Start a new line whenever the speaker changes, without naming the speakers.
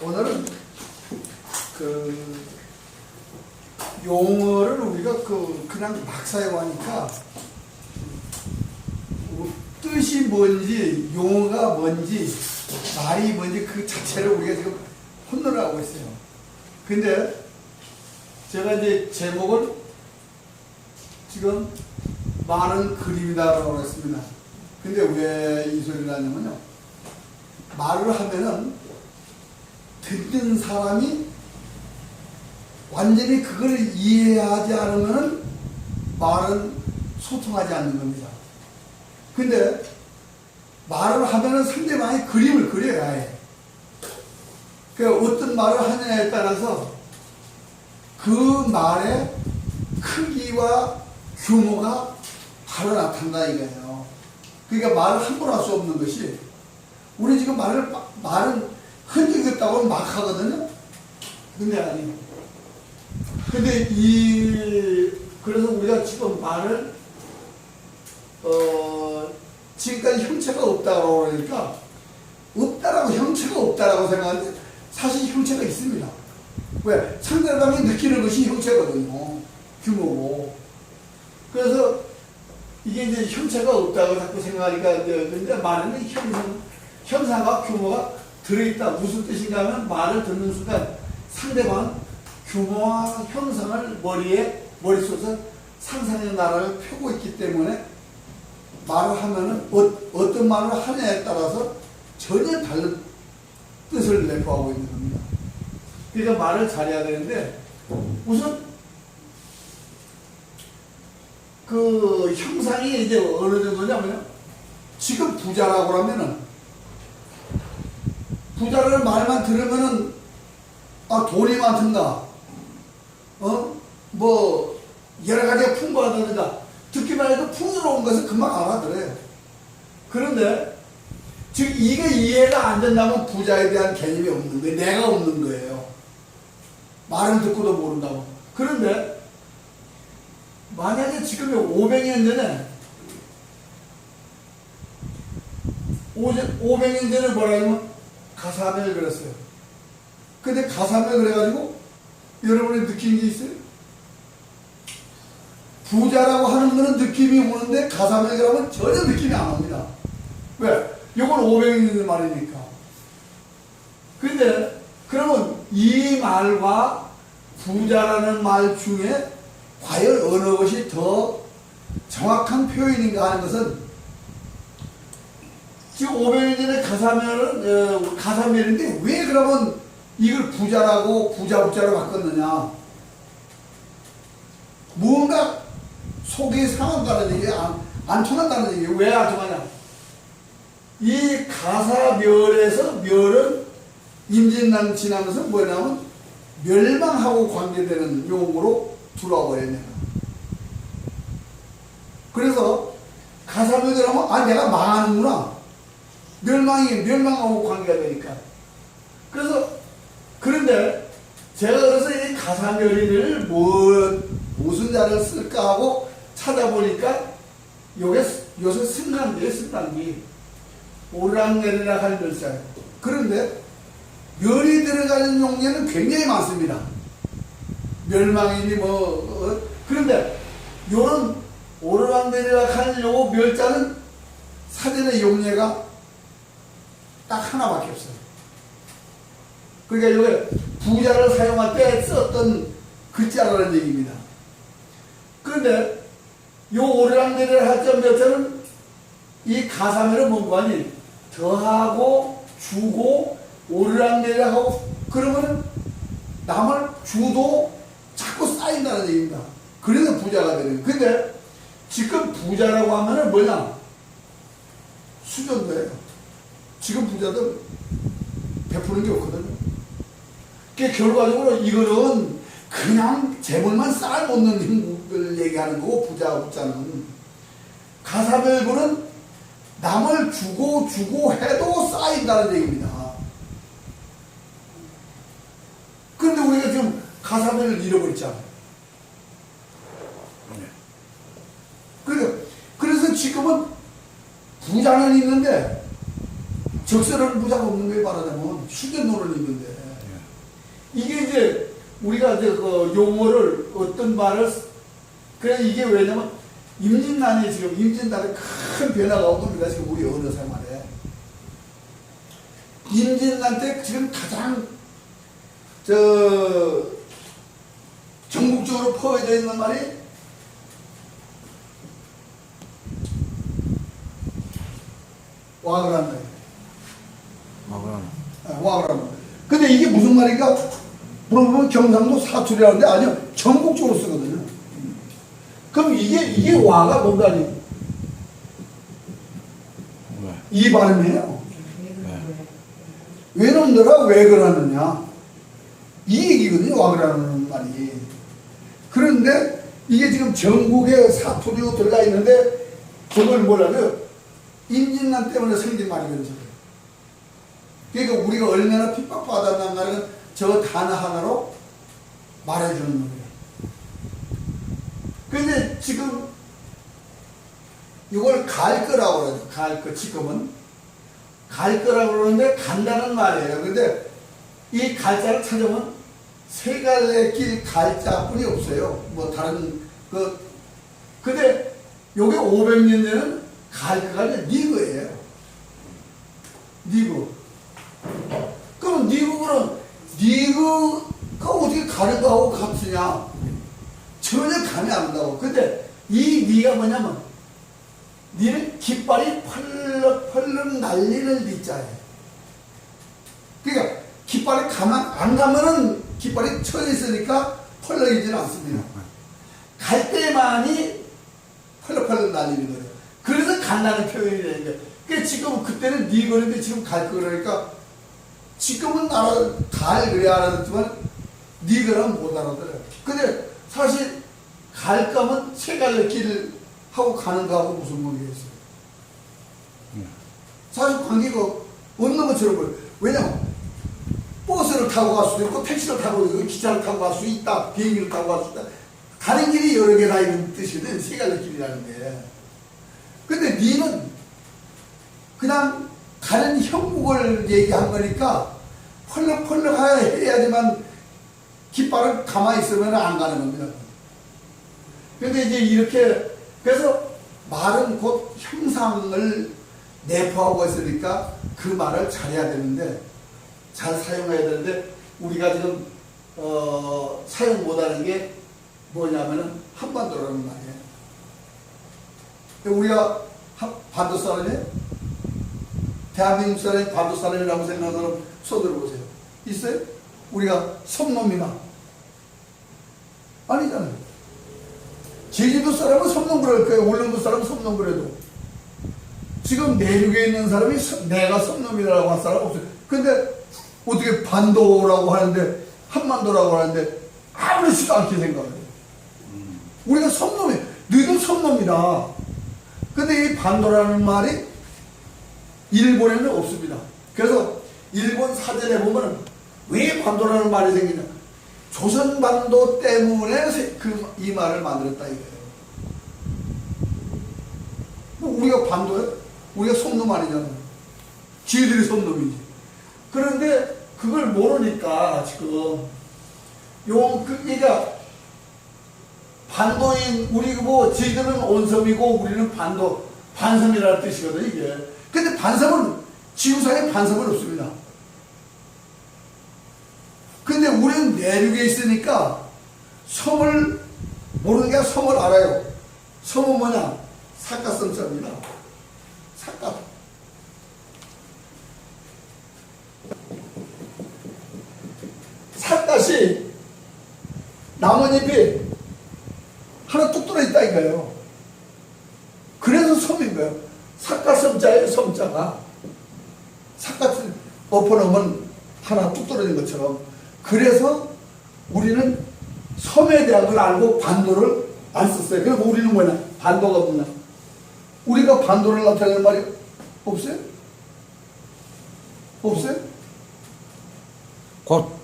오늘은 그 용어를 우리가 그 그냥 막 사용하니까 뭐 뜻이 뭔지 용어가 뭔지 말이 뭔지 그 자체를 우리가 지금 혼돈을 하고 있어요. 근데 제가 이제 제목을 지금 많은 그림이다라고 했습니다. 근데 왜 이 소리를 하냐면요. 말을 하면은 듣는 사람이 완전히 그걸 이해하지 않으면 말은 소통하지 않는 겁니다. 근데 말을 하면은 상대방이 그림을 그려야 해. 그 어떤 말을 하느냐에 따라서 그 말의 크기와 규모가 바로 나타난다 이거예요. 그러니까 말을 함부로 할 수 없는 것이 우리 지금 말을 말은 흔적이 없다고 막 하거든요. 근데 아니에요. 근데 이 그래서 우리가 지금 말을 어 지금까지 형체가 없다고 그러니까 없다라고 형체가 없다라고 생각하는데 사실 형체가 있습니다. 왜 상대방이 느끼는 것이 형체거든요. 규모고. 그래서 이게 이제 형체가 없다고 자꾸 생각하니까 이제 근데 말에는 형상 형상과 규모가 들어있다. 무슨 뜻인가 하면 말을 듣는 순간 상대방은 규모와 형상을 머리에, 머릿속에서 상상의 나라를 펴고 있기 때문에 말을 하면은 어, 떤 말을 하냐에 따라서 전혀 다른 뜻을 내포하고 있는 겁니다. 그러니까 말을 잘해야 되는데 우선 그 형상이 이제 어느 정도냐면요. 지금 부자라고 하면은 부자라는 말만 들으면은 아 돈이 많든가 어뭐 여러 가지가 풍부하다든가 듣기만 해도 풍요로운 것을 금방 알아들어요. 그런데 지금 이게 이해가 안 된다면 부자에 대한 개념이 없는 거예요. 내가 없는 거예요. 말은 듣고도 모른다고. 그런데 만약에 지금 500년 전에 500년 전에 뭐라면 가사면을 그렸어요. 근데 가사면 그래가지고 여러분이 느낀 게 있어요? 부자라고 하는 거는 느낌이 오는데 가사면 그러면 전혀 느낌이 안 옵니다. 왜? 이건 500년 전 말이니까. 근데 그러면 이 말과 부자라는 말 중에 과연 어느 것이 더 정확한 표현인가 하는 것은 지금 500년 전에 가사면은 어, 가사면인데 왜 그러면 이걸 부자라고 부자 부자로 바꿨느냐? 무언가 속이 상한다는 얘기 안, 안 통한다는 얘기 왜안 통하냐? 이 가사멸에서 멸은 임진난 지나면서 뭐냐면 멸망하고 관계되는 용어로 들어와 버렸냐. 그래서 가사멸을 하면 아 내가 망하는구나. 멸망이 멸망하고 관계가 되니까. 그래서 그런데 제가 그래서 이 가사멸인을 뭐 무슨 자를 쓸까 하고 찾아보니까 요게 요새 승강기에 승강기 오락내리락 하는 글자예요. 그런데 멸이 들어가는 용례는 굉장히 많습니다. 멸망이니 뭐 어, 그런데 요런 오르락내리락 하는 요 멸자는 사전의 용례가 딱 하나밖에 없어요. 그러니까 이게 부자를 사용할 때 썼던 글자라는 얘기입니다. 그런데 요 오르락내리락 할점 멸자는 이 가사면은 뭔가 아니 더하고 주고 오르락내리락하고 그러면은 남을 주도 자꾸 쌓인다는 얘기입니다. 그래서 부자가 되는 거예요. 근데 지금 부자라고 하면은 뭐냐? 수전도예요. 지금 부자들 베푸는 게 없거든요. 그 결과적으로 이거는 그냥 재물만 쌓아놓는 행복을 얘기하는 거고 부자 부자는 가사별구는 남을 주고 주고 해도 쌓인다는 얘기입니다. 그런데 우리가 지금 가사별을 잃어버렸잖아요. 그래서, 그래서 지금은 부자는 있는데 적절한 부자가 없는 거에 말하자면 휴전노를 있는데 이게 이제 우리가 이제 그 용어를 어떤 말을 쓰- 그래 이게 왜냐면 임진난이 지금 임진난에 큰 변화가 온 겁니다. 지금 우리 언어 생활에 때 지금 가장 저 전국적으로 퍼져 있는 말이 와그라는 거예요. 와그라는 거예요. 근데 이게 무슨 말인가? 물어보면 경상도 사투리라는데 아니요 전국적으로 쓰거든요. 그럼 이게 이게 와가 뭔가니?
왜?
이 발음이에요.
네.
왜 놈들아 왜 그러느냐? 이 얘기거든요, 와 그러는 말이. 그런데 이게 지금 전국에 사투리로 들어가 있는데 저걸 뭐라고요? 임진난 때문에 생긴 말이거든요. 그러니까 우리가 얼마나 핍박받았나는 저 단어 하나로 말해주는 거예요. 근데 지금 이걸 갈 거라고 그러죠. 갈 거, 지금은. 갈 거라고 그러는데 간다는 말이에요. 근데 이 갈자를 찾으면 세 갈래 길 갈자뿐이 없어요. 뭐 다른 그 근데 요게 500년 전에는 갈 거가 아니라 니그예요. 니그. 그럼 니그는 니그가 어떻게 가는 거하고 같으냐? 전혀 감이 안 온다고. 근데 이 니가 뭐냐면 니는 깃발이 펄럭펄럭 날리는 니자예요. 그러니까 깃발이 가만 안 가면은 깃발이 쳐져 있으니까 펄럭이지는 않습니다. 갈 때만이 펄럭펄럭 날리는 거예요. 그래서 간다는 표현이 되는 거예요. 그러니까 지금 그때는 니 그런데 지금 갈거 그러니까 지금은 알아 갈 그래 알아듣지만 니 그러면 못 알아들어요. 근데 사실 갈 거면 세 갈래 길을 하고 가는 거하고 무슨 관계가 있어요? 사실 관계가 없는 것처럼 보여요. 왜냐면 버스를 타고 갈 수도 있고 택시를 타고 있고 기차를 타고 갈 수 있다 비행기를 타고 갈 수 있다 가는 길이 여러 개다 이런 뜻이거든 세 갈래 길이라는 게 근데 니는 그냥 가는 형국을 얘기한 거니까 펄럭펄럭 해야지만 깃발을 가만히 있으면 안 가는 겁니다 근데 이제 이렇게 그래서 말은 곧 형상을 내포하고 있으니까 그 말을 잘해야 되는데 잘 사용해야 되는데 우리가 지금 어, 사용 못하는 게 뭐냐면은 한반도라는 말이에요. 우리가 한- 반도 사람이에요? 대한민국 사람이 반도 사람이라고 생각하는 사람 손 들어보세요. 있어요? 우리가 섬놈이나 아니잖아요. 제주도 사람은 섬놈 그럴 거예요. 울릉도 사람은 섬놈 그래도. 지금 내륙에 있는 사람이 서- 내가 섬놈이라고 할 사람 없어요. 근데 어떻게 반도라고 하는데 한반도라고 하는데 아무렇지도 않게 생각해요. 우리가 섬놈이 너희들 섬놈이다. 근데 이 반도라는 말이 일본에는 없습니다. 그래서 일본 사전에 보면은 왜 반도라는 말이 생기냐? 조선 반도 때문에 그 이 말을 만들었다 이거예요. 뭐 우리가 반도야? 우리가 섬놈 아니잖아요. 지들이 섬놈이지. 그런데 그걸 모르니까 지금 요 그, 그러니까 반도인 우리 뭐 지들은 온섬이고 우리는 반도 반섬이라는 뜻이거든 이게. 근데 반섬은 지구상에 반섬은 없습니다. 근데 우리는 내륙에 있으니까 섬을 모르는 게 섬을 알아요. 섬은 뭐냐? 사카섬자입니다. 사카. 삿갓이 나뭇잎이 하나 뚝 들어있다 이거예요. 그래서 섬인 거예요. 삿갓섬자예요, 섬자가. 삿갓을 엎어놓으면 하나 뚝 떨어진 것처럼. 그래서 우리는 섬에 대한 걸 알고 반도를 안 썼어요. 그래서 우리는 뭐냐? 반도가 뭐냐? 우리가 반도를 나타내는 말이 없어요? 없어요?
곧